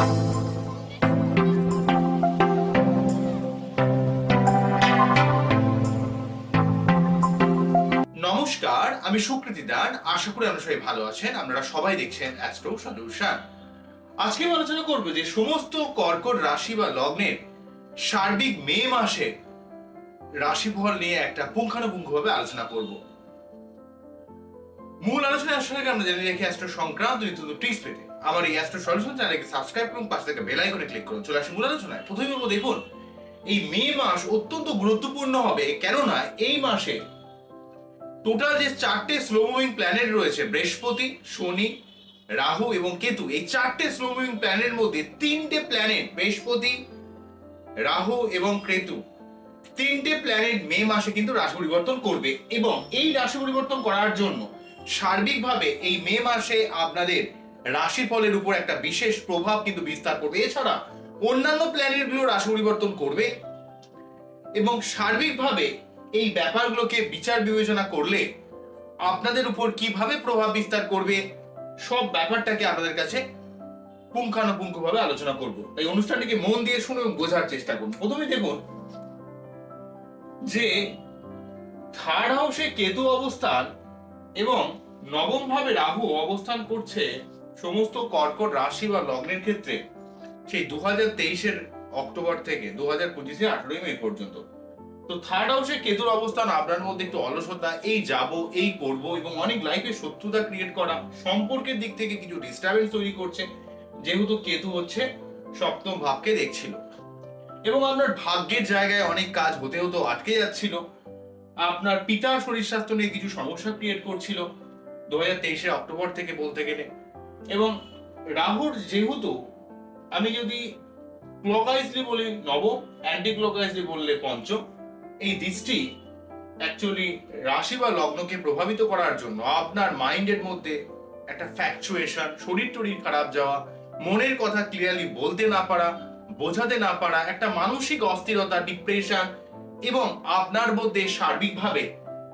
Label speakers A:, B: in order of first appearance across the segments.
A: নমস্কার, আমি সুকৃতি দান। আশা করি আপনারা সবাই ভালো আছেন। আপনারা সবাই দেখছেন অ্যাস্ট্রো সলিউশন আজকে আলোচনা করব যে সমস্ত কর্কট রাশি বা লগ্নের সার্বিক মে মাসে রাশিফল নিয়ে একটা পুঙ্খানুপুঙ্খভাবে আলোচনা করব। মূল আলোচনা আসার আগে আমরা জেনে রেখে অ্যাস্ট্রো সংক্রান্ত নিত্য টিপস পেতে। আমার এই অ্যাস্ট্রো সলিউশন চ্যানেলকে সাবস্ক্রাইব করুন পাশে থেকে বেল আইকনে ক্লিক করুন। চলে আসি মূল আলোচনায়। প্রথমে বলব, দেখুন, এই মে মাস অত্যন্ত গুরুত্বপূর্ণ হবে, কেননা এই মাসে টোটাল যে চারটে স্লো মুভিং প্ল্যানেট রয়েছে, বৃহস্পতি, শনি, রাহু এবং কেতু, এই চারটে স্লো মুভিং প্ল্যানেটের মধ্যে তিনটে প্ল্যানেট বৃহস্পতি, রাহু এবং কেতু, তিনটে প্ল্যানেট মে মাসে কিন্তু রাশি পরিবর্তন করবে এবং এই রাশি পরিবর্তন করার জন্য সার্বিকভাবে এই মে মাসে আপনাদের রাশিফলের উপর একটা বিশেষ প্রভাব কিন্তু বিস্তার করবে। এছাড়া অন্যান্য প্ল্যানেটগুলো রাশি পরিবর্তন করবে এবং সার্বিকভাবে এই ব্যাপারগুলোকে বিচার বিবেচনা করলে আপনাদের উপর কীভাবে প্রভাব বিস্তার করবে, সব ব্যাপারটাকে আপনাদের কাছে পুঙ্খানুপুঙ্খভাবে আলোচনা করব। তাই অনুষ্ঠানটিকে মন দিয়ে শুনে এবং বোঝার চেষ্টা করুন। প্রথমে দেখুন যে থার্ড হাউসে কেতু অবস্থান এবং নবম ভাবে রাহু অবস্থান করছে সমস্ত কর্কট রাশি বা লগ্নের ক্ষেত্রে সেই দু হাজার তেইশের অক্টোবর থেকে দু হাজার পঁচিশে আঠারোই মে পর্যন্ত। তো থার্ড হাউসে কেতুর অবস্থান আপনার মধ্যে একটু অলসতা, এই যাব, এই করব এবং অনেক লাইফে শত্রুতা ক্রিয়েট করা সম্পর্কের দিক থেকে কিছু ডিস্টারবেন্স তৈরি করছে। যেহেতু কেতু হচ্ছে সপ্তম ভাবকে দেখছিল। এবং আপনার ভাগ্যের জায়গায় অনেক কাজ হতে হতো আটকে যাচ্ছিল। আপনার পিতার শরীর স্বাস্থ্য নিয়ে কিছু সমস্যা ক্রিয়েট করছিল। দু হাজার তেইশের অক্টোবর থেকে বলতে গেলে এবং রাহুর যেহেতু, আমি যদি ক্লকাইজলি বলি নবম অ্যান্টি ক্লকাইজলি বললে পঞ্চম, এই দৃষ্টি অ্যাকচুয়ালি রাশি বা লগ্নকে প্রভাবিত করার জন্য আপনার মাইন্ডের মধ্যে একটা ফ্যাকচুয়েশন শরীর টরীর খারাপ যাওয়া, মনের কথা ক্লিয়ারলি বলতে না পারা, বোঝাতে না পারা, একটা মানসিক অস্থিরতা ডিপ্রেশন এবং আপনার মধ্যে সার্বিকভাবে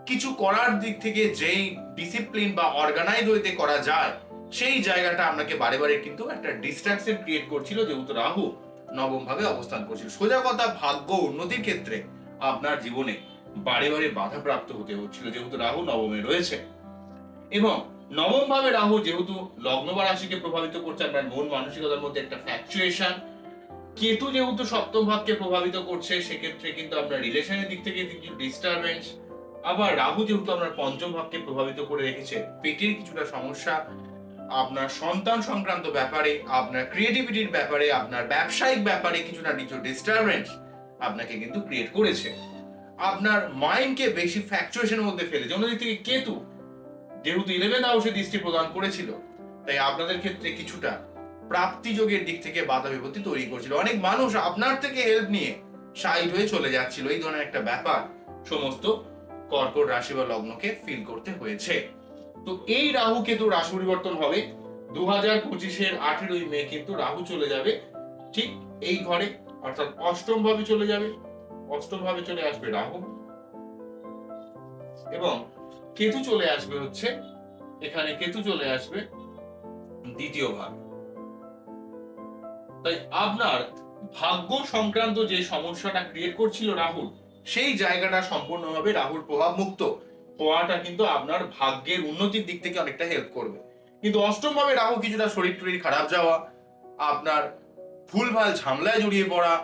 A: কিছু করার দিক থেকে যেই ডিসিপ্লিন বা অর্গানাইজ হইতে করা যায় সেই জায়গাটা আপনাকে বারে বারে কিন্তু একটা ডিস্ট্রাকশন ক্রিয়েট করছিল, যেহেতু রাহু নবম ভাবে অবস্থান করছিল। সোজা কথা, ভাগ্য উন্নতির ক্ষেত্রে আপনার জীবনে বারে বারে বাধা প্রাপ্ত হতে হচ্ছিল, যেহেতু রাহু নবমে রয়েছে। এবং নবম ভাবে রাহু যেহেতু লগ্ন বা রাশিকে প্রভাবিত করছে, আপনার মন মানসিকতার মধ্যে একটা ফ্যাকচুয়েশন কেতু যেহেতু সপ্তম ভাবকে প্রভাবিত করছে, সেক্ষেত্রে কিন্তু আপনার রিলেশনের দিক থেকে কিছু ডিস্টারবেন্স আবার রাহু যেহেতু আপনার পঞ্চম ভাবকে প্রভাবিত করে রেখেছে, পেটের কিছুটা সমস্যা আপনার সন্তান সংক্রান্ত ব্যাপারে, আপনার ক্রিয়েটিভিটির ব্যাপারে, আপনার ব্যবসায়িক ব্যাপারে কিছুটা কিছু ডিস্টারবেন্স আপনাকে কিন্তু ক্রিয়েট করেছে। আপনার মাইন্ডকে বেশি ফ্যাকচুয়েশনের মধ্যে ফেলেছে। অন্যদিক থেকে কেতু, যেহেতু ইলেভেন হাউসে দৃষ্টি প্রদান করেছিল, তাই আপনাদের ক্ষেত্রে কিছুটা প্রাপ্তিযোগের দিক থেকে বাধা বিপত্তি তৈরি করছিল। অনেক মানুষ আপনার থেকে হেল্প নিয়ে সাইড হয়ে চলে যাচ্ছিল। এই ধরনের একটা ব্যাপার সমস্ত কর্কট রাশি বা লগ্নকে ফিল করতে হয়েছে। তো এই রাহু কেতু রাশি পরিবর্তন হবে। দু হাজার পঁচিশের আঠেরোই মে কিন্তু রাহু চলে যাবে। ঠিক এই ঘরে, অর্থাৎ অষ্টম ভাবে চলে যাবে। অষ্টম ভাবে চলে আসবে রাহু। এবং কেতু চলে আসবে হচ্ছে, এখানে কেতু চলে আসবে দ্বিতীয় ভাবে তাই আপনার ভাগ্য সংক্রান্ত যে সমস্যাটা ক্রিয়েট করছিল রাহুল, সেই জায়গাটা সম্পূর্ণভাবে রাহুল প্রভাব মুক্ত। হওয়াটা কিন্তু আপনার ভাগ্যের উন্নতির দিক থেকে অনেকটা হেল্প করবে। কিন্তু অষ্টম ভাবে রাহু কিছুটা শরীর টরীর খারাপ যাওয়া, আপনার ভুলভাল ঝামেলায় জড়িয়ে পড়া,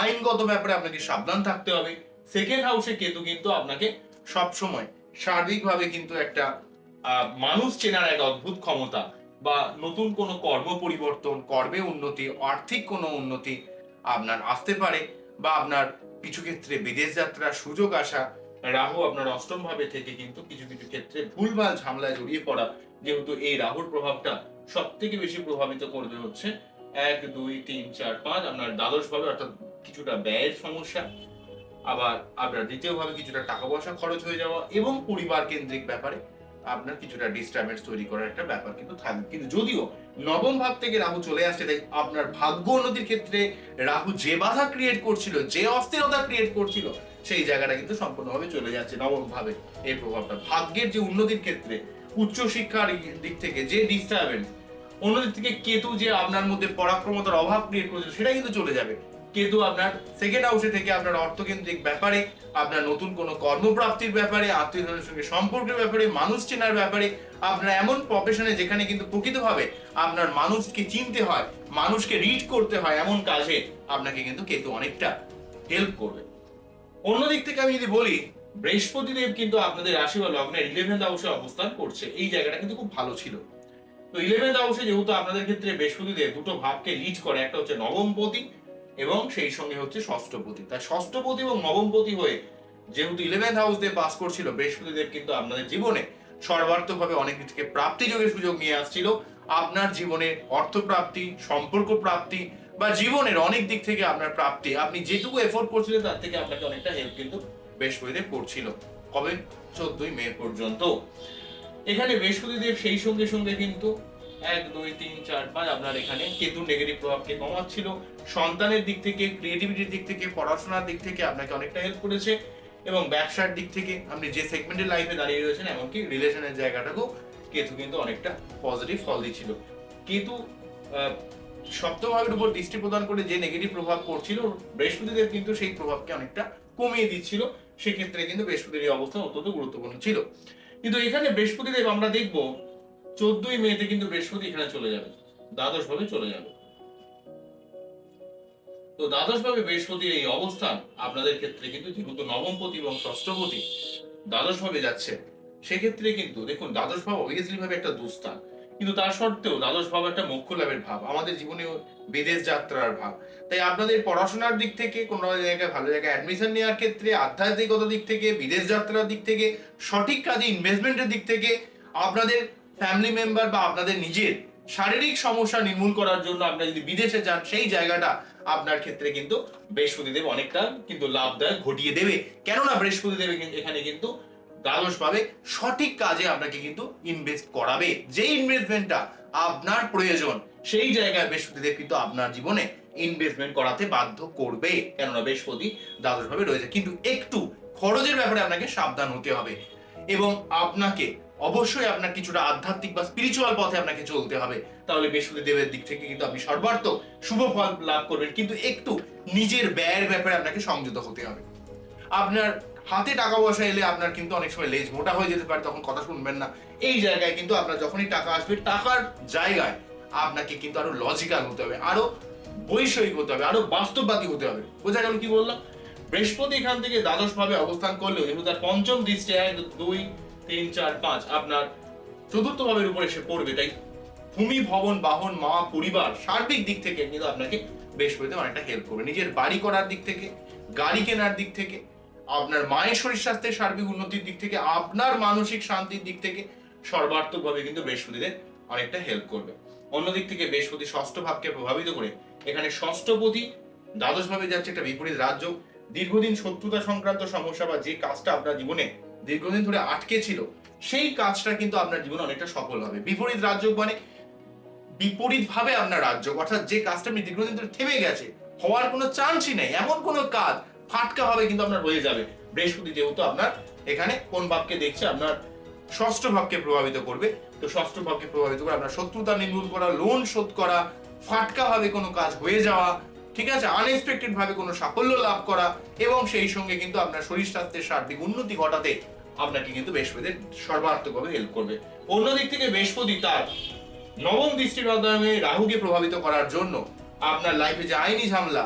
A: আইনগত ব্যাপারে আপনাকে সাবধান থাকতে হবে। সেকেন্ড হাউসে কেতু কিন্তু আপনাকে সব সময় সার্বিকভাবে কিন্তু একটা মানুষ চেনার এক অদ্ভুত ক্ষমতা বা নতুন কোনো কর্ম পরিবর্তন, কর্মে উন্নতি, আর্থিক কোনো উন্নতি আপনার আসতে পারে বা আপনার কিছু ক্ষেত্রে বিদেশ যাত্রার সুযোগ আসা রাহু আপনার অষ্টম ভাবে থেকে কিন্তু কিছু কিছু ক্ষেত্রে ভুলভাল ঝামেলায় জড়িয়ে পড়া যেহেতু এই রাহুর প্রভাবটা সব থেকে বেশি প্রভাবিত করবে হচ্ছে এক, দুই, তিন, চার, পাঁচ। আপনার দ্বাদশ ভাবে অর্থাৎ কিছুটা ব্যয়ের সমস্যা। আবার আপনার দ্বিতীয় ভাবে কিছুটা টাকা পয়সা খরচ হয়ে যাওয়া এবং পরিবার কেন্দ্রিক ব্যাপারে আপনার কিছুটা ডিস্টারবেন্স তৈরি করার একটা ব্যাপার কিন্তু থাকবে। কিন্তু যদিও নবম ভাব থেকে রাহু চলে আসছে, তাই আপনার ভাগ্য উন্নতির ক্ষেত্রে রাহু যে বাধা ক্রিয়েট করছিল, যে অস্থিরতা ক্রিয়েট করছিল সেই জায়গাটা কিন্তু সম্পূর্ণভাবে চলে যাচ্ছে নবম ভাবে এই প্রভাবটা। ভাগ্যের যে উন্নতির ক্ষেত্রে উচ্চশিক্ষার দিক থেকে যে ডিস্টারবেন্স অন্যদিক থেকে কেতু যে আপনার মধ্যে পরাক্রমতার অভাব ক্রিয়েট করেছে, সেটা কিন্তু চলে যাবে। কেতু আপনার সেকেন্ড হাউসে থেকে আপনার অর্থকেন্দ্রিক ব্যাপারে, আপনার নতুন কোনো কর্মপ্রাপ্তির ব্যাপারে আত্মীয়জনের সঙ্গে সম্পর্কের ব্যাপারে, মানুষ চেনার ব্যাপারে, আপনার এমন প্রফেশনে যেখানে কিন্তু প্রকৃতভাবে আপনার মানুষকে চিনতে হয়, মানুষকে রিড করতে হয়, এমন কাজে আপনাকে কিন্তু কেতু অনেকটা হেল্প করবে। অন্যদিক থেকে আমি যদি বলি বৃহস্পতি দেব কিন্তু আপনাদের রাশি বা লগ্নের ইলেভেন্থ হাউসে অবস্থান করছে। এই জায়গাটা কিন্তু খুব ভালো ছিল। তো ইলেভেন্থ হাউসে যেহেতু আপনাদের ক্ষেত্রে বৃহস্পতি দেব দুটো ভাবকে লিড করে, একটা হচ্ছে নবমপতি এবং সেই সঙ্গে হচ্ছে ষষ্ঠপতি। তাই ষষ্ঠপতি এবং নবমপতি হয়ে যেহেতু ইলেভেন্থ হাউস দিয়ে পাস করছিল বৃহস্পতি দেব কিন্তু আপনাদের জীবনে সর্বার্থকভাবে অনেক দিক থেকে প্রাপ্তি যোগের সুযোগ নিয়ে আসছিল। আপনার জীবনে অর্থপ্রাপ্তি, সম্পর্ক প্রাপ্তি বা জীবনের অনেক দিক থেকে আপনার প্রাপ্তি। আপনি যেটুকু এফোর্ট করছিলেন, তার থেকে আপনাকে অনেকটা হেল্প কিন্তু বৃহস্পতিদেব করছিল। কবে? চোদ্দই মে পর্যন্ত। এখানে বৃহস্পতিদেব সেই সঙ্গে সঙ্গে কিন্তু এক, দুই, তিন, চার, পাঁচ, আপনার এখানে কেতু নেগেটিভ প্রভাবকে কমাচ্ছিল। সন্তানের দিক থেকে ক্রিয়েটিভিটির দিক থেকে, পড়াশোনার দিক থেকে আপনাকে অনেকটা হেল্প করেছে এবং ব্যবসার দিক থেকে আপনি যে সেগমেন্টের লাইফে দাঁড়িয়ে রয়েছেন, এমনকি রিলেশনের জায়গাটাকেও কেতু কিন্তু অনেকটা পজিটিভ ফল দিচ্ছিল কেতু আহ, সপ্তম ভাবের উপর দৃষ্টি প্রদান করে যে নেগেটিভ প্রভাব পড়ছিল বৃহস্পতিদেব কিন্তু সেই প্রভাবকে অনেকটা কমিয়ে দিচ্ছিল। সেক্ষেত্রে কিন্তু বৃহস্পতির এই অবস্থান অত্যন্ত গুরুত্বপূর্ণ ছিল। কিন্তু এখানে বৃহস্পতিদেব আমরা দেখব চোদ্দই মেতে কিন্তু বৃহস্পতি এখানে চলে যাবে দ্বাদশ ভাবে চলে যাবে। তো দ্বাদশ ভাবে বৃহস্পতির এই অবস্থান আপনাদের ক্ষেত্রে কিন্তু যেহেতু নবমপতি এবং ষষ্ঠপতি দ্বাদশ ভাবে যাচ্ছে সেক্ষেত্রে কিন্তু দেখুন দ্বাদশ ভাব অবভিয়াসলি ভাবে একটা দুস্থান। কিন্তু তার সত্ত্বেও দ্বাদশ ভাব একটা মোক্ষ লাভের ভাব, আমাদের জীবনে বিদেশ যাত্রার ভাব। তাই আপনাদের পড়াশোনার দিক থেকে, কোনো জায়গায় ভালো জায়গায় অ্যাডমিশন নেওয়ার ক্ষেত্রে, আধ্যাত্মিকতার দিক থেকে, বিদেশ যাত্রার দিক থেকে, সঠিক কাজে ইনভেস্টমেন্টের দিক থেকে, আপনাদের ফ্যামিলি মেম্বার বা আপনাদের নিজের শারীরিক সমস্যা নির্মূল করার জন্য আপনি যদি বিদেশে যান, সেই জায়গাটা আপনার ক্ষেত্রে কিন্তু বৃহস্পতিদেব অনেকটা কিন্তু লাভদায়ক ঘটিয়ে দেবে। কেননা বৃহস্পতিদেব এখানে কিন্তু দ্বাদশ ভাবে সঠিক কাজে আপনাকে কিন্তু ইনভেস্ট করাবে। যে ইনভেস্টমেন্টটা আপনার প্রয়োজন, সেই জায়গায় বৃহস্পতিদেব কিন্তু আপনার জীবনে ইনভেস্টমেন্ট করাতে বাধ্য করবে। কেননা বৃহস্পতি দ্বাদশ ভাবে রয়েছে। কিন্তু একটু খরচের ব্যাপারে আপনাকে সাবধান হতে হবে এবং আপনাকে অবশ্যই আপনার কিছুটা আধ্যাত্মিক বা স্পিরিচুয়াল পথে আপনাকে চলতে হবে। তাহলে বৃহস্পতি দেবের দিক থেকে কিন্তু আপনি সর্বার্থ শুভ ফল লাভ করবেন। কিন্তু একটু নিজের ব্যয়ের ব্যাপারে আপনাকে সংযত হতে হবে। আপনার হাতে টাকা পয়সা এলে আপনার কিন্তু অনেক সময় লেজ মোটা হয়ে যেতে পারে, তখন কথা শুনবেন না। এই জায়গায় কিন্তু আপনার যখনই টাকা আসবে, টাকার জায়গায় আপনাকে কিন্তু আরও লজিক্যাল হতে হবে, আরও বৈষয়িক হতে হবে, আরও বাস্তববাদী হতে হবে। বোঝা গেল কি বললাম? বৃহস্পতি এখান থেকে দ্বাদশ ভাবে অবস্থান করলেও যেহেতু তার পঞ্চম দৃষ্টি এক দুই, তিন, চার, পাঁচ, আপনার চতুর্থ ভাবের উপর এসে পড়বে, তাই ভূমি, ভবন, বাহন, মা, পরিবার সার্বিক দিক থেকে কিন্তু আপনাকে বৃহস্পতি অনেকটা হেল্প করবে। নিজের বাড়ি করার দিক থেকে, গাড়ি কেনার দিক থেকে আপনার মায়ের শরীর স্বাস্থ্যের সার্বিক উন্নতির দিক থেকে, আপনার মানসিক শান্তির দিক থেকে সর্বার্থকভাবে কিন্তু বৃহস্পতিদের অনেকটা হেল্প করবে। অন্যদিক থেকে বৃহস্পতি ষষ্ঠ ভাবকে প্রভাবিত করে এখানে ষষ্ঠপতি দ্বাদশ ভাবে যাচ্ছে একটা বিপরীত রাজ্য। দীর্ঘদিন শত্রুতা সংক্রান্ত সমস্যা বা যে কাজটা আপনার জীবনে দীর্ঘদিন ধরে আটকে ছিল, সেই কাজটা কিন্তু আপনার জীবনে অনেকটা সফল হবে। বিপরীত রাজ্য মানে বিপরীত ভাবে আপনার রাজ্য, অর্থাৎ যে কাজটা আপনি দীর্ঘদিন ধরে থেমে গেছে, হওয়ার কোনো চান্সই নেই। এমন কোনো কাজ ফাটকা ভাবে কিন্তু আপনার হয়ে যাবে। বৃহস্পতি যেহেতু আপনার এখানে কোন ভাবকে দেখছে আপনার ষষ্ঠ ভাবকে প্রভাবিত করবে। তো ষষ্ঠ ভাবকে প্রভাবিত করে আপনার শত্রুতা নির্মূল করা লোন শোধ করা, ফাটকা ভাবে কোনো কাজ হয়ে যাওয়া, ঠিক আছে? আনএক্সপেক্টেড ভাবে কোনো সাফল্য লাভ করা এবং সেই সঙ্গে কিন্তু আপনার শরীর স্বাস্থ্যের সার্বিক উন্নতি ঘটাতে আপনাকে কিন্তু বৃহস্পতি সর্বার্থকভাবে হেল্প করবে। অন্যদিক থেকে বৃহস্পতি তার নবম দৃষ্টির মাধ্যমে রাহুকে প্রভাবিত করার জন্য আপনার লাইফে যে আইনি ঝামেলা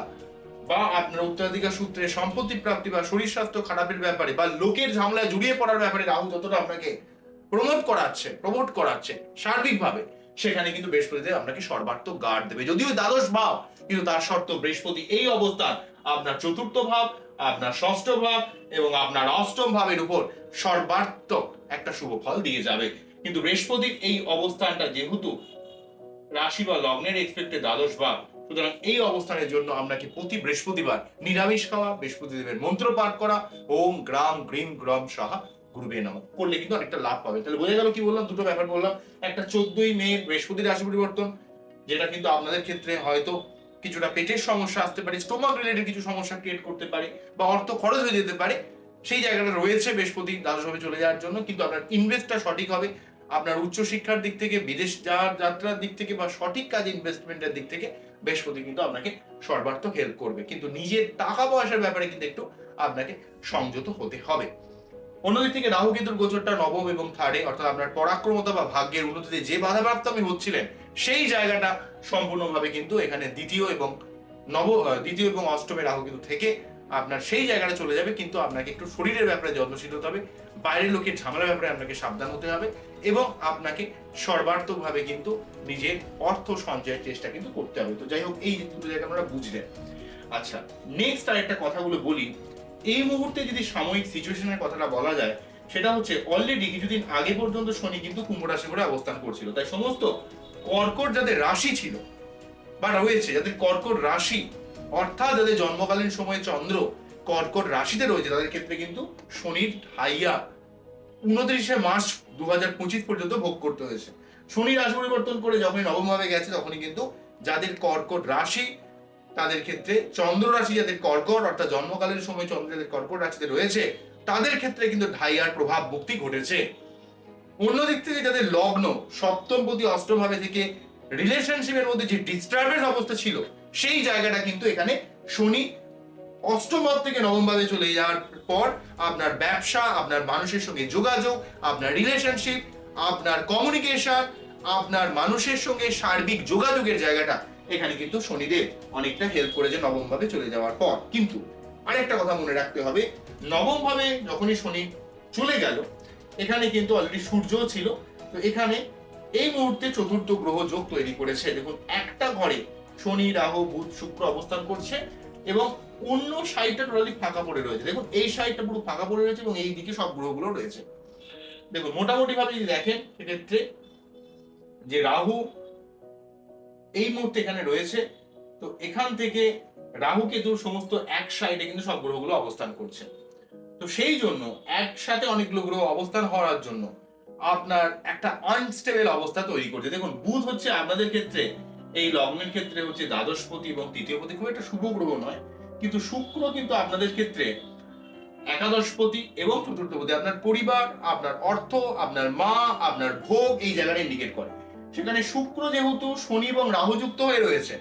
A: বা আপনার উত্তরাধিকার সূত্রে সম্পত্তি প্রাপ্তি বা শরীর স্বাস্থ্য খারাপের ব্যাপারে বা লোকের ঝামেলায় জড়িয়ে পড়ার ব্যাপারে রাহু যতটা আপনাকে প্রমোট করাচ্ছে প্রমোট করাচ্ছে সার্বিকভাবে, সেখানে কিন্তু বৃহস্পতিদেব আপনাকে সর্বার্থক গার্ড দেবে। যদিও দ্বাদশ ভাব, কিন্তু তার শর্ত বৃহস্পতি এই অবস্থান। আপনার চতুর্থ ভাব, আপনার ষষ্ঠ ভাব এবং আপনার অষ্টম ভাবের উপর সর্বার্থক একটা শুভ ফল দিয়ে যাবে। কিন্তু বৃহস্পতির এই অবস্থানটা যেহেতু রাশি বা লগ্নের এক্সপেক্টে দ্বাদশ ভাব সুতরাং এই অবস্থানের জন্য আপনাকে প্রতি বৃহস্পতিবার নিরামিষ খাওয়া বৃহস্পতি দেবের মন্ত্র পাঠ করা, ওম গ্রাম গ্রিম গ্রম সাহা গুরুবে নাম করলে কিন্তু অনেকটা লাভ পাবে। তাহলে বোঝা গেল কি বললাম? দুটো ব্যাপার বললাম। একটা চোদ্দই মে বৃহস্পতি রাশি পরিবর্তন, যেটা কিন্তু আপনাদের ক্ষেত্রে হয়তো কিছুটা পেটের সমস্যা আসতে পারে, স্টোমাক রিলেটেড কিছু সমস্যা ক্রিয়েট করতে পারে বা অর্থ খরচ হয়ে যেতে পারে। সেই জায়গাটা রয়েছে বৃহস্পতি দ্বাদশভাবে চলে যাওয়ার জন্য, কিন্তু আপনার ইনভেস্টটা সঠিক হবে। আপনার উচ্চশিক্ষার দিক থেকে, বিদেশ যাওয়ার যাত্রার দিক থেকে বা সঠিক কাজ ইনভেস্টমেন্টের দিক থেকে বৃহস্পতি কিন্তু আপনাকে সর্বার্থক হেল্প করবে। কিন্তু নিজের টাকা পয়সার ব্যাপারে কিন্তু একটু আপনাকে সংযত হতে হবে। অন্যদিক থেকে রাহু কেতুর গোচরটা নবম এবং থার্ডে অর্থাৎ আপনার পরাক্রমতা বা ভাগ্যের উন্নতিতে যে বাধাপ্রাপ্ত আমি হচ্ছিলেন, সেই জায়গাটা সম্পূর্ণভাবে কিন্তু এখানে দ্বিতীয় এবং নব দ্বিতীয় এবং অষ্টমে রাহু কিন্তু থেকে আপনার সেই জায়গাটা চলে যাবে, কিন্তু আপনাকে একটু শরীরের ব্যাপারে যত্নশীল হতে হবে, বাইরের লোকের ঝামেলার ব্যাপারে আপনাকে সাবধান হতে হবে এবং আপনাকে সর্বার্থকভাবে কিন্তু নিজের অর্থ সঞ্চয়ের চেষ্টা কিন্তু করতে হবে। তো যাই হোক, এই দুটো জায়গা আপনারা বুঝলেন। আচ্ছা নেক্সট আর একটা কথাগুলো বলি। এই মুহূর্তে যদি সাময়িক সিচুয়েশনের কথাটা বলা যায়, সেটা হচ্ছে অলরেডি কিছুদিন আগে পর্যন্ত শনি কিন্তু কুম্ভ রাশি করে অবস্থান করছিল। তাই সমস্ত কর্কট যাদের রাশি ছিল বা রয়েছে, যাদের কর্কট রাশি অর্থাৎ যাদের জন্মকালীন সময়ে চন্দ্র কর্কট রাশিতে রয়েছে, তাদের ক্ষেত্রে কিন্তু শনির ঢাইয়া উনত্রিশে মার্চ দু হাজার পঁচিশ পর্যন্ত ভোগ করতে হয়েছে। শনি রাশি পরিবর্তন করে যখনই নবমভাবে গেছে, তখনই কিন্তু যাদের কর্কট রাশি, তাদের ক্ষেত্রে চন্দ্র রাশি যাদের কর্কট, অর্থাৎ জন্মকালীন সময় চন্দ্র যাদের কর্কট রাশিতে রয়েছে, তাদের ক্ষেত্রে কিন্তু ঢাইয়ার প্রভাব মুক্তি ঘটেছে। অন্যদিক থেকে যাদের লগ্ন, সপ্তম প্রতি অষ্টম ভাবে থেকে রিলেশনশিপের মধ্যে যে ডিস্টার্বেন্স অবস্থা ছিল সেই জায়গাটা কিন্তু এখানে শনি অষ্টম ভাব থেকে নবম ভাবে চলে যাওয়ার পর আপনার ব্যবসা, আপনার মানুষের সঙ্গে যোগাযোগ, আপনার রিলেশনশিপ আপনার কমিউনিকেশন আপনার মানুষের সঙ্গে সার্বিক যোগাযোগের জায়গাটা এখানে কিন্তু শনিদেব অনেকটা হেল্প করেছে নবম ভাবে চলে যাওয়ার পর। কিন্তু আরেকটা কথা মনে রাখতে হবে নবমভাবে যখনই শনি চলে গেল, এখানে কিন্তু অলরেডি সূর্য ছিল, তো এখানে এই মুহূর্তে চতুর্থ গ্রহ যোগ তৈরি করেছে। দেখুন, একটা ঘরে শনি, রাহু, বুধ, শুক্র অবস্থান করছে এবং অন্য সাইডটা টোটালি ফাঁকা পড়ে রয়েছে। দেখুন, এই সাইডটা পুরো ফাঁকা পড়ে রয়েছে এবং এই দিকে সব গ্রহগুলো রয়েছে। দেখুন মোটামুটি ভাবে যদি দেখেন সেক্ষেত্রে যে রাহু এই মুহূর্তে এখানে রয়েছে, তো এখান থেকে রাহু কেতুর সমস্ত এক সাইডে কিন্তু সব গ্রহগুলো অবস্থান করছে। তো সেই জন্য একসাথে অনেকগুলো গ্রহ অবস্থান হওয়ার জন্য আপনার একটা আনস্টেবল অবস্থা তৈরি করছে। দেখুন, বুধ হচ্ছে আপনাদের ক্ষেত্রে এই লগ্নের ক্ষেত্রে হচ্ছে দ্বাদশপতি এবং তৃতীয়পতি খুব একটা শুভ গ্রহ নয়, কিন্তু শুক্র কিন্তু আপনাদের ক্ষেত্রে একাদশপতি এবং চতুর্থপতি। আপনার পরিবার, আপনার অর্থ, আপনার মা, আপনার ভোগ এই জায়গাটা ইন্ডিকেট করে। সেখানে শুক্র যেহেতু শনি এবং রাহু যুক্ত হয়ে রয়েছে,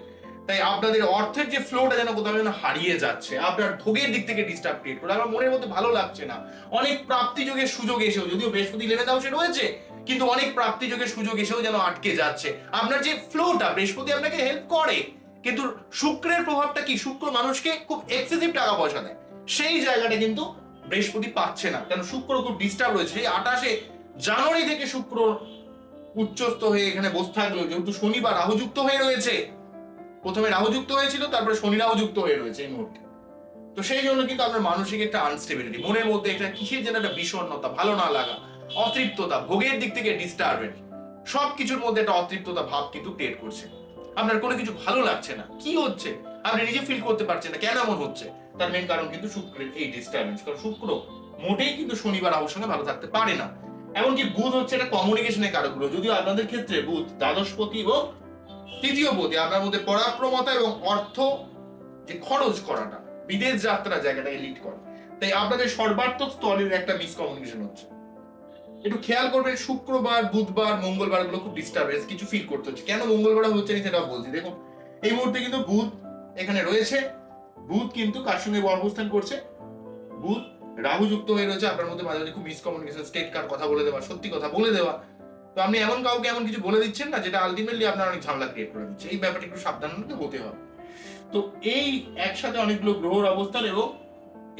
A: তাই আপনাদের অর্থের যে ফ্লোটা যেন কোথাও যেন হারিয়ে যাচ্ছে, আপনার ভোগের দিক থেকে ডিস্টার্ব ক্রিয়েট করে। আমার মনের মধ্যে ভালো লাগছে না। অনেক প্রাপ্তি যোগের সুযোগ এসেও, যদিও বৃহস্পতি লেনে দাও সে রয়েছে কিন্তু অনেক প্রাপ্তি যোগের সুযোগ এসেও যেন আটকে যাচ্ছে। আপনার যে ফ্লোটা বৃহস্পতি আপনাকে হেল্প করে, কিন্তু শুক্রের প্রভাবটা কি? শুক্র মানুষকে খুব এক্সেসিভ টাকা পয়সা দেয়। সেই জায়গাটা কিন্তু বৃহস্পতি পাচ্ছে না। কারণ শুক্র খুব ডিস্টার্ব রয়েছে। সেই আঠাশে জানুয়ারি থেকে শুক্র উচ্চস্থ হয়ে এখানে বসে থাকল। যেহেতু শনি বা রাহু হয়ে রয়েছে। প্রথমে রাহু যুক্ত হয়েছিল, তারপরে শনি রাহু যুক্ত হয়ে রয়েছে এই মুহূর্তে। তো সেই জন্য কিন্তু আপনার মানসিক একটা আনস্টেবিলিটি মনের মধ্যে একটা কিসের যেন একটা বিষণ্ণতা, ভালো না লাগা। অতৃপ্ততা, ভোগের দিক থেকে ডিস্টার্বেন্স সব কিছুর মধ্যে একটা অতৃপ্ততা ভাব কিন্তু ক্রিয়েট করছে। আপনার কোনো কিছু ভালো লাগছে না। কি হচ্ছে? আপনি নিজে ফিল করতে পারছেন না। কেন এমন হচ্ছে? তার মেন কারণ কিন্তু শুক্রের এই ডিস্টার্বেন্স কারণ শুক্র মোটেই কিন্তু শনিবার রাহুর সঙ্গে ভালো থাকতে পারে না। এমনকি বুধ হচ্ছে একটা কমিউনিকেশনের কারক গ্রহ। যদিও আপনাদের ক্ষেত্রে বুধ দ্বাদশপতি এবং তৃতীয় পতি। আপনার মধ্যে পরাক্রমতা এবং অর্থ যে খরচ করাটা, বিদেশ যাত্রা জায়গাটাকে লিড করে। তাই আপনাদের সর্বাত্মক স্তরের একটা মিসকমিউনিকেশন হচ্ছে। একটু খেয়াল করবেন, শুক্রবার, বুধবার, মঙ্গলবারগুলো খুব ডিস্টার্বেন্স কিছু ফিল করতে হচ্ছে। কেন মঙ্গলবার হচ্ছে না সেটাও বলছি। দেখুন, এই মুহূর্তে কিন্তু বুধ এখানে রয়েছে। বুধ কিন্তু কার সঙ্গে অবস্থান করছে? বুধ রাহু যুক্ত হয়ে রয়েছে। আপনার মধ্যে মাঝে মাঝে খুব মিসকমিউনিকেশন স্টেট কার কথা বলে দেওয়া, সত্যি কথা বলে দেওয়া। তো আপনি এমন কাউকে এমন কিছু বলে দিচ্ছেন না, যেটা আলটিমেটলি আপনার অনেক ঝামেলা ক্রিয়েট করে দিচ্ছে। এই ব্যাপারটা একটু সাবধান হতে হবে। তো এই একসাথে অনেকগুলো গ্রহর অবস্থান এবং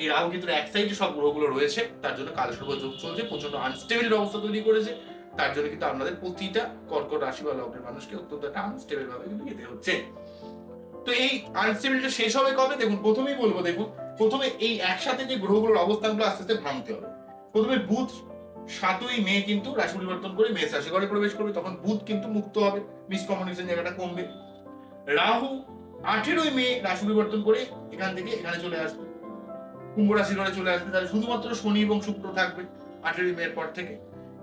A: এই রাহু কিন্তু এক সাইডে সব গ্রহগুলো রয়েছে। তার জন্য কালসর্প যোগ চলছে প্রচণ্ড আনস্টেবল অবস্থা তৈরি করেছে। তার জন্য কিন্তু আপনাদের প্রতিটা কর্কট রাশি বা লগ্নের মানুষকে অত্যন্ত একটা আনস্টেবল ভাবে কিন্তু যেতে হচ্ছে। তো এই আনস্টেবিলিটি শেষ হবে কবে? দেখুন, প্রথমেই বলব, দেখুন, প্রথমে এই একসাথে যে গ্রহগুলোর অবস্থানগুলো আস্তে আস্তে ভাঙতে হবে। প্রথমে বুধ সাতই মে কিন্তু রাশি পরিবর্তন করে মেষ রাশি ঘরে প্রবেশ করবে, তখন বুধ কিন্তু মুক্ত হবে মিসকমিউনিকেশন জায়গাটা কমবে। রাহু আঠেরোই মে রাশি পরিবর্তন করে এখান থেকে এখানে চলে আসবে। কুম্ভ রাশি ঘরে চলে আসবে। তাহলে শুধুমাত্র শনি এবং শুক্র থাকবে আঠেরোই মে পর থেকে।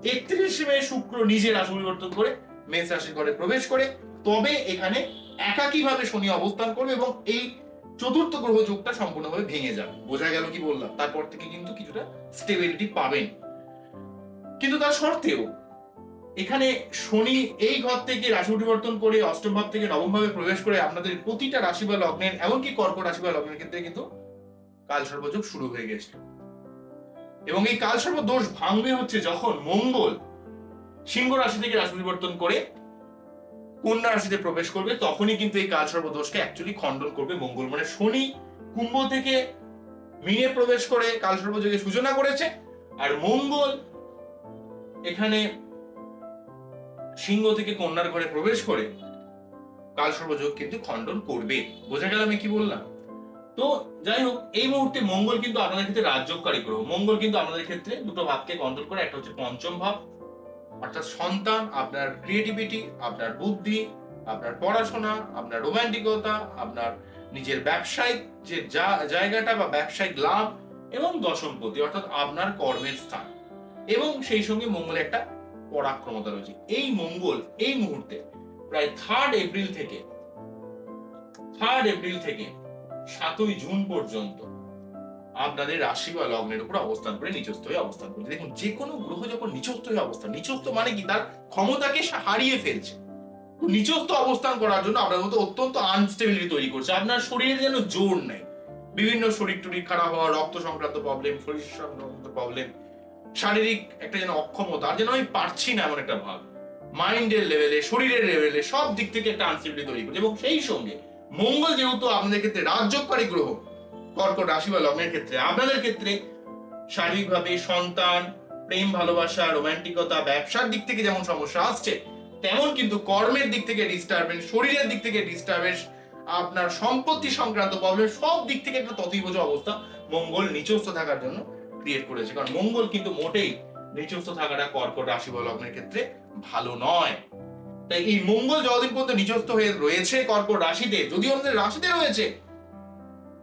A: একত্রিশে মে শুক্র নিজে রাশি পরিবর্তন করে মেষ রাশির ঘরে প্রবেশ করে। তবে এখানে একাকীভাবে শনি অবস্থান করবে এবং এই চতুর্থ গ্রহ যুগটা সম্পূর্ণভাবে ভেঙে যাবে। বোঝা গেল কি বললাম? তারপর থেকে কিন্তু কিছুটা স্টেবিলিটি পাবেন। কিন্তু তার সত্ত্বেও এখানে শনি এই ঘর থেকে রাশি পরিবর্তন করে অষ্টম ভাব থেকে নবম ভাবে প্রবেশ করে আপনাদের প্রতিটা রাশি বা লগ্নের, এমনকি কর্কট রাশি বা লগ্নের ক্ষেত্রে কিন্তু কাল সর্বযোগ শুরু হয়ে গেছে। এবং এই কাল সর্ব দোষ ভাঙবে হচ্ছে যখন মঙ্গল সিংহ রাশি থেকে রাশি পরিবর্তন করে কন্যা রাশিতে প্রবেশ করবে, তখনই কিন্তু এই কাল সর্ব দোষকে অ্যাকচুয়ালি খণ্ডন করবে মঙ্গল। মানে শনি কুম্ভ থেকে মিনে প্রবেশ করে কাল সর্বযোগে সূচনা করেছে, আর মঙ্গল এখানে সিংহ থেকে কন্যার ঘরে প্রবেশ করে কাল সর্বযোগ কিন্তু খণ্ডন করবে। বোঝা গেল আমি কি বললাম? তো যাই হোক, এই মুহূর্তে মঙ্গল কিন্তু আপনাদের ক্ষেত্রে রাজ্যকারী গ্রহ। মঙ্গল কিন্তু আপনাদের ক্ষেত্রে দুটো ভাবকে কন্ট্রোল করে। একটা হচ্ছে পঞ্চম ভাব, অর্থাৎ সন্তান, আপনার ক্রিয়েটিভিটি আপনার বুদ্ধি, আপনার পড়াশোনা, আপনার রোমান্টিকতা আপনার নিজের ব্যবসায়িক যে যা- জায়গাটা বা ব্যবসায়িক লাভ এবং দশমপতি অর্থাৎ আপনার কর্মের স্থান। এবং সেই সঙ্গে মঙ্গলের একটা পরাক্রমতা রয়েছে। এই মঙ্গল এই মুহূর্তে প্রায় থার্ড এপ্রিল থেকে থার্ড এপ্রিল থেকে সাতই জুন পর্যন্ত আপনাদের রাশি বা লগ্নের উপর অবস্থান করে নিচস্থ হয়ে অবস্থান করছে। দেখুন, যে কোনো গ্রহ যখন নিচস্থ হয়ে অবস্থান, নিচস্থ মানে কি? তার ক্ষমতাকে হারিয়ে ফেলছে। নিচস্থ অবস্থান করার জন্য আপনার মধ্যে অত্যন্ত আনস্টেবিলিটি তৈরি করছে। আপনার শরীরে যেন জোর নেই। বিভিন্ন শরীর টরীর খারাপ হওয়া, রক্ত সংক্রান্ত প্রবলেম শরীর সংক্রান্ত প্রবলেম শারীরিক একটা যেন অক্ষমতা, আর যেন আমি পারছি না এমন একটা ভাব। মাইন্ডের লেভেলে শরীরের লেভেলে সব দিক থেকে একটা আনস্টেবিলিটি তৈরি করছে। এবং সেই সঙ্গে মঙ্গল যেহেতু আপনাদের ক্ষেত্রে রাজ্যকারী গ্রহ, কর্কট রাশি বা লগ্নের ক্ষেত্রে, আপনাদের ক্ষেত্রে শারীরিকভাবে সন্তান, প্রেম, ভালোবাসা, রোমান্টিকতা, ব্যবসার দিক থেকে যেমন সমস্যা আসছে, তেমন কিন্তু কর্মের দিক থেকে ডিস্টারবেন্স শরীরের দিক থেকে ডিস্টারবেন্স আপনার সম্পত্তি সংক্রান্ত প্রবলেম সব দিক থেকে একটা তথৈবজ অবস্থা মঙ্গল নিচস্থ থাকার জন্য ক্রিয়েট করেছে। কারণ মঙ্গল কিন্তু মোটেই নিচস্থ থাকাটা কর্কট রাশি বা লগ্নের ক্ষেত্রে ভালো নয়। তাই এই মঙ্গল যতদিন পর্যন্ত নিচস্থ হয়ে রয়েছে কর্কট রাশিতে। যদিও আমাদের রাশিতে রয়েছে,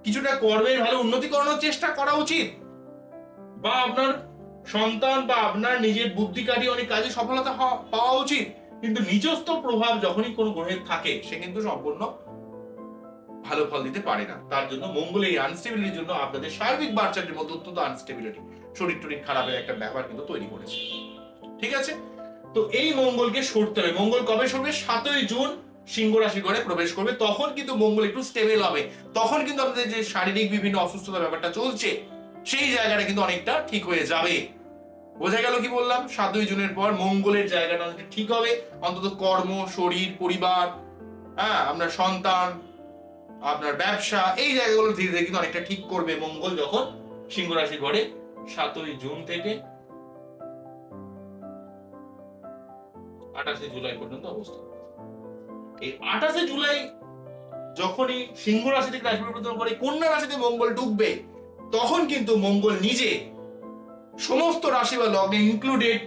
A: কিছুটা কর্মের ভালো উন্নতি করানোর চেষ্টা করা উচিত। বা আপনার সন্তান বা আপনার নিজের বুদ্ধি কাটিয়ে অনেক কাজে সফলতা পাওয়া উচিত। কিন্তু নিজস্ব প্রভাব যখনই কোনো গ্রহের থাকে, সে কিন্তু সম্পূর্ণ ভালো ফল দিতে পারে না। তার জন্য মঙ্গল এই আনস্টেবিলিটির জন্য আপনাদের সার্বিক বাচ্চাটির মধ্যে অত্যন্ত আনস্টেবিলিটি শরীর টরীর খারাপের একটা ব্যাপার কিন্তু তৈরি করেছে। ঠিক আছে? তো এই মঙ্গলকে সরতে হবে। মঙ্গল কবে সরবে? সাতই জুন সিংহ রাশি ঘরে প্রবেশ করবে। তখন কিন্তু মঙ্গল একটু স্টেবল হবে। তখন কিন্তু আপনাদের যে শারীরিক বিভিন্ন অসুস্থতার ব্যাপারটা চলছে, সেই জায়গাটা কিন্তু অনেকটা ঠিক হয়ে যাবে। বোঝা গেল কি বললাম? সাতই জুনের পর মঙ্গলের জায়গাটা অনেকটা ঠিক হবে। অন্তত কর্ম, শরীর, পরিবার হ্যাঁ আপনার সন্তান, আপনার ব্যবসা, এই জায়গাগুলো ধীরে ধীরে কিন্তু অনেকটা ঠিক করবে মঙ্গল যখন সিংহ রাশি ঘরে সাতই জুন থেকে। আঠাশে জুলাই পর্যন্ত অবস্থান এই আঠাশে জুলাই যখনই সিংহ রাশি থেকে রাশি পরিবর্তন করে, কন্যা রাশিতে মঙ্গল ডুববে, তখন কিন্তু মঙ্গল নিজে সমস্ত রাশি বা লগ্নে ইনক্লুডেড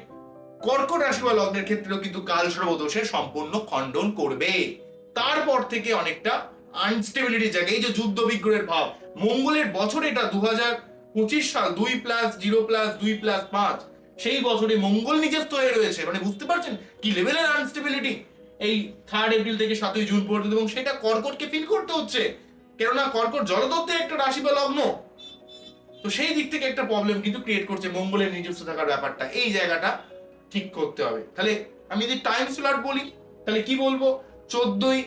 A: কর্কট রাশি বা লগ্নের ক্ষেত্রেও কিন্তু কাল সর্বদোষে সম্পূর্ণ খণ্ডন করবে। তারপর থেকে অনেকটা আনস্টেবিলিটি জায়গায়। এই যে যুদ্ধ বিগ্রহের ভাব, মঙ্গলের বছর এটা দু সাল, দুই প্লাস জিরো প্লাস দুই প্লাস পাঁচ। সেই বছরে মঙ্গল নিজস্ব হয়ে রয়েছে। মানে বুঝতে পারছেন? কি লেভেলের আনস্টেবিলিটি এই থার্ড এপ্রিল থেকে সাতই জুন পর্যন্ত এবং সেটা কর্কটকে ফিল করতে হচ্ছে। কেননা কর্কট জলতত্ত্বের একটা রাশি বা লগ্ন। তো সেই দিক থেকে একটা প্রবলেম কিন্তু ক্রিয়েট করছে মঙ্গলের নিজস্ব থাকার ব্যাপারটা। এই জায়গাটা ঠিক করতে হবে। তাহলে আমি যদি টাইম স্লট বলি, তাহলে কি বলব? চোদ্দই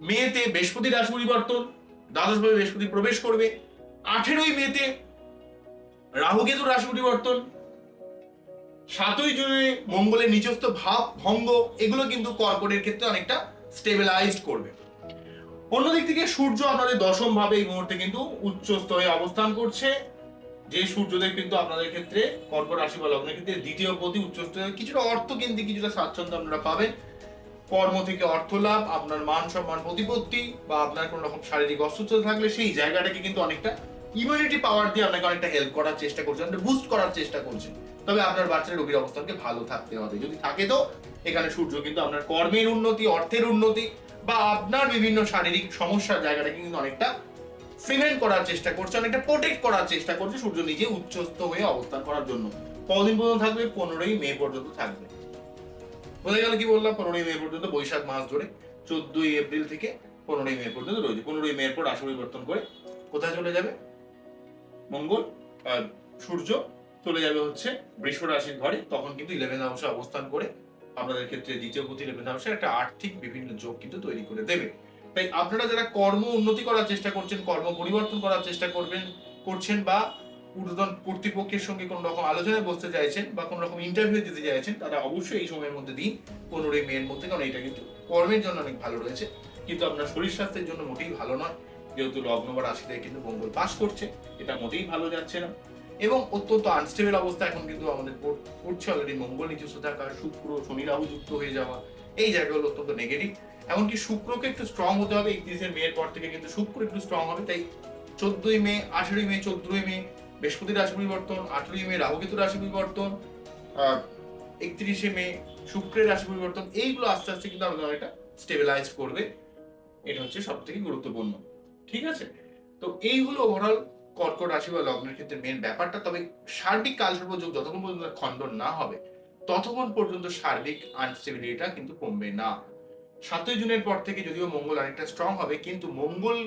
A: মেতে বৃহস্পতি রাশি পরিবর্তন, দ্বাদশ ভাবে বৃহস্পতি প্রবেশ করবে। আঠেরোই মেতে রাহু কেতু রাশি পরিবর্তন সাতই জুনে মঙ্গলের নিজস্ব ভাব, ভঙ্গ, এগুলো কিন্তু কর্কটের ক্ষেত্রে অনেকটা স্টেবিলাইজড করবে। অন্যদিক থেকে সূর্য আপনাদের দশম ভাবে এই মুহূর্তে কিন্তু উচ্চস্থ হয়ে অবস্থান করছে। যে সূর্যদেব কিন্তু আপনাদের ক্ষেত্রে কর্কট রাশি বা লগ্নের ক্ষেত্রে দ্বিতীয় প্রতি উচ্চস্থ হয়ে কিছুটা অর্থ কিন্তু কিছুটা স্বাচ্ছন্দ্য আপনারা পাবেন। কর্ম থেকে অর্থ লাভ, আপনার মান সম্মান প্রতিপত্তি বা আপনার কোনো রকম শারীরিক অসুস্থতা থাকলে সেই জায়গাটাকে কিন্তু অনেকটা ইমিউনিটি পাওয়ার দিয়ে আপনাকে অনেকটা হেল্প করার চেষ্টা করছে, অনেকটা বুস্ট করার চেষ্টা করছে। তবে আপনার বাচ্চার রোগীর অবস্থানকে ভালো থাকতে হবে। যদি থাকে তো এখানে সূর্য, কিন্তু আপনার কর্মের উন্নতি, অর্থের উন্নতি বা আপনার বিভিন্ন শারীরিক সমস্যার জায়গাটাকে কিন্তু অনেকটা প্রিভেন্ট করার চেষ্টা করছে, অনেকটা প্রোটেক্ট করার চেষ্টা করছে সূর্য নিজে উচ্চস্থ হয়ে অবস্থান করার জন্য। কদিন পর্যন্ত থাকবে? পনেরোই মে পর্যন্ত থাকবে। বোঝা গেল কি বললাম? পনেরোই মে পর্যন্ত, বৈশাখ মাস ধরে চোদ্দই এপ্রিল থেকে পনেরোই মে পর্যন্ত রয়েছে। পনেরোই মে পর রাশি পরিবর্তন করে কোথায় চলে যাবে? মঙ্গল আর সূর্য চলে যাবে হচ্ছে বৃষ রাশির ঘরে, তখন কিন্তু ইলেভেন হাউসে অবস্থান করে আপনাদের ক্ষেত্রে দ্বিতীয় গতি ইলেভেন হাউসে একটা আর্থিক বিভিন্ন যোগ কিন্তু তৈরি করে দেবে। তাই আপনারা যারা কর্ম উন্নতি করার চেষ্টা করছেন, কর্ম পরিবর্তন করার চেষ্টা করবেন, করছেন বা ঊর্ধ্বতন কর্তৃপক্ষের সঙ্গে কোনো রকম আলোচনায় বসতে চাইছেন বা কোনো রকম ইন্টারভিউ দিতে চাইছেন, তারা অবশ্যই এই সময়ের মধ্যে দিন পনেরোই মেয়ের মধ্যে, কারণ এটা কিন্তু কর্মের জন্য অনেক ভালো রয়েছে। কিন্তু আপনার শরীর স্বাস্থ্যের জন্য মোটেই ভালো নয়, যেহেতু লগ্ন বা রাশিতে কিন্তু মঙ্গল পাস করছে, এটা মোটেই ভালো যাচ্ছে না। এবং অত্যন্ত আনস্টেবল অবস্থা এখন কিন্তু আমাদের পড়- পড়ছে অলরেডি মঙ্গল নিজস্ব থাকা শুক্র, শনি, রাহু যুক্ত হয়ে যাওয়া, এই জায়গাগুলো অত্যন্ত নেগেটিভ এমনকি শুক্রকে একটু স্ট্রং হতে হবে, একত্রিশের মেয়ের পর থেকে কিন্তু শুক্র একটু স্ট্রং হবে, তাই চোদ্দই মে, আঠেরোই মে, চোদ্দই মে, বৃহস্পতি রাশি পরিবর্তন, আঠেরোই মে রাহুকেতু রাশি পরিবর্তন একত্রিশে মে, শুক্রের রাশি পরিবর্তন, এইগুলো আস্তে আস্তে কিন্তু আমাদের অনেকটা স্টেবিলাইজ করবে। এটা হচ্ছে সব থেকে গুরুত্বপূর্ণ। ঠিক আছে? তো এইগুলো ওভারঅল কর্কট রাশি বা লগ্নের ক্ষেত্রে মেন ব্যাপারটা, তবে সার্বিক কালসর্প যোগ যতক্ষণ পর্যন্ত খণ্ডন না হবে, ততক্ষণ পর্যন্ত সার্বিক আনস্টেবিলিটিটা কিন্তু কমবে না। সাতই জুনের পর থেকে যদিও মঙ্গল অনেকটা স্ট্রং হবে, কিন্তু মঙ্গল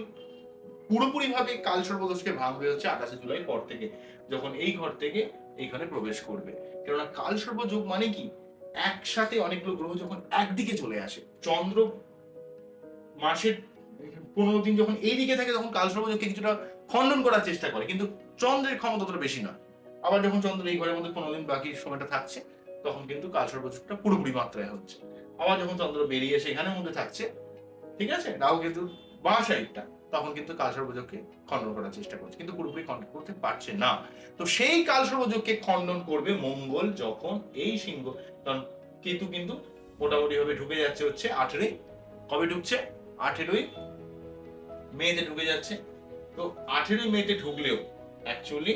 A: পুরোপুরি ভাবে কাল সর্বদোষকে ভাঙবে হচ্ছে আঠাশে জুলাই পর থেকে, যখন এই ঘর থেকে এইখানে প্রবেশ করবে। কেননা কাল সর্বযোগ মানে কি? একসাথে অনেকগুলো গ্রহ যখন একদিকে চলে আসে, চন্দ্র মাসের পনেরো দিন যখন এই দিকে থাকে, তখন কাল সর্বযোগকে কিছুটা খণ্ডন করার চেষ্টা করে, কিন্তু চন্দ্রের ক্ষমতা ততটা বেশি নয়। আবার যখন চন্দ্র এই ঘরের মধ্যে পনেরো দিন বাকি সময়টা থাকছে, তখন কিন্তু কাল সর্বযোগটা পুরোপুরি মাত্রায় হচ্ছে। আবার যখন চন্দ্র বেরিয়ে এখানের মধ্যে থাকছে, ঠিক আছে? রাহু কিন্তু বা সাইডটা তখন কিন্তু কাল সর্বযোগকে খণ্ডন করার চেষ্টা করছে, কিন্তু পুরোপুরি খণ্ডন করতে পারছে না। তো সেই কাল সর্বযোগকে খণ্ডন করবে মঙ্গল যখন এই সিংহ, কারণ কেতু কিন্তু মোটামুটি ভাবে ঢুকে যাচ্ছে হচ্ছে আঠেরোই। কবে ঢুকছে? আঠেরোই মেতে ঢুকে যাচ্ছে। তো আঠেরোই মেতে ঢুকলেও অ্যাকচুয়ালি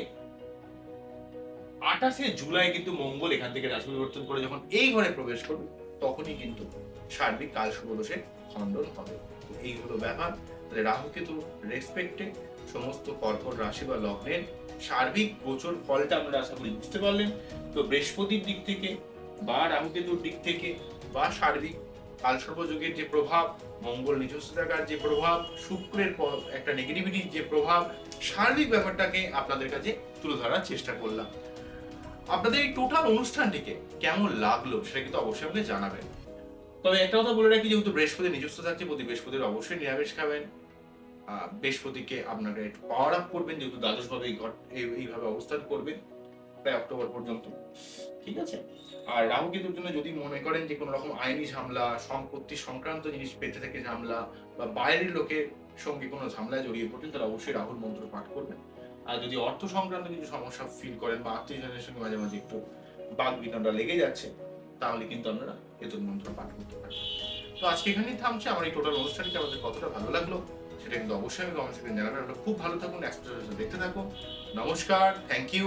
A: আঠাশে জুলাই কিন্তু মঙ্গল এখান থেকে রাশি পরিবর্তন করে যখন এই ঘরে প্রবেশ করবে, তখনই কিন্তু সার্বিক কাল শুভদোষের খণ্ডন হবে। এই হলো ব্যাপার। তাহলে রাহু কেতু রেসপেক্টে সমস্ত কর্কট রাশি বা লগ্নের সার্বিক গোচর ফলটা আমরা আশা করি বুঝতে পারলেন। তো বৃহস্পতির দিক থেকে বা রাহুকেতুর দিক থেকে বা সার্বিক কালসর্পযোগের যে প্রভাব, মঙ্গল নিজস্ব থাকার যে প্রভাব, শুক্রের একটা নেগেটিভিটির যে প্রভাব সার্বিক ব্যাপারটাকে আপনাদের কাছে তুলে ধরার চেষ্টা করলাম। আপনাদের এই টোটাল অনুষ্ঠানটিকে কেমন লাগল সেটা কিন্তু অবশ্যই আপনি জানাবেন। তবে একটা কথা বলে রাখি, যেহেতু বৃহস্পতি নিজস্ব থাকছে প্রতি বৃহস্পতির অবশ্যই নিরামিষ খাবেন। বৃহস্পতিকে আপনারা একটু পাওয়ার আপ করবেন, যেহেতু দ্বাদশ ভাবে এই ঘট- এইভাবে অবস্থান করবেন। প্রায় অক্টোবর পর্যন্ত। ঠিক আছে? আর রাহু কেতুর জন্য যদি মনে করেন যে কোনো রকম আইনি ঝামেলা, সম্পত্তি সংক্রান্ত জিনিস পেতে থেকে ঝামেলা বা বাইরের লোকের সঙ্গে কোনো ঝামেলায় জড়িয়ে পড়েন তাহলে অবশ্যই রাহুল মন্ত্র পাঠ করবেন। আর যদি অর্থ সংক্রান্ত কিছু সমস্যা ফিল করেন বা আত্মীয়জনের সঙ্গে মাঝে মাঝে একটু বাদ বিতণ্ডা লেগে যাচ্ছে, তাহলে কিন্তু আপনারা কেতুর মন্ত্র পাঠ করতে পারেন তো আজকে এখানেই থামছে। আমার এই টোটাল অনুষ্ঠানটি আমাদের কতটা ভালো লাগল, সেটা কিন্তু অবশ্যই আমি কমেন্ট সেকশনে জানাবেন। আপনারা খুব ভালো থাকুন এক্সপ্রেস দেখতে থাকুন। নমস্কার থ্যাংক ইউ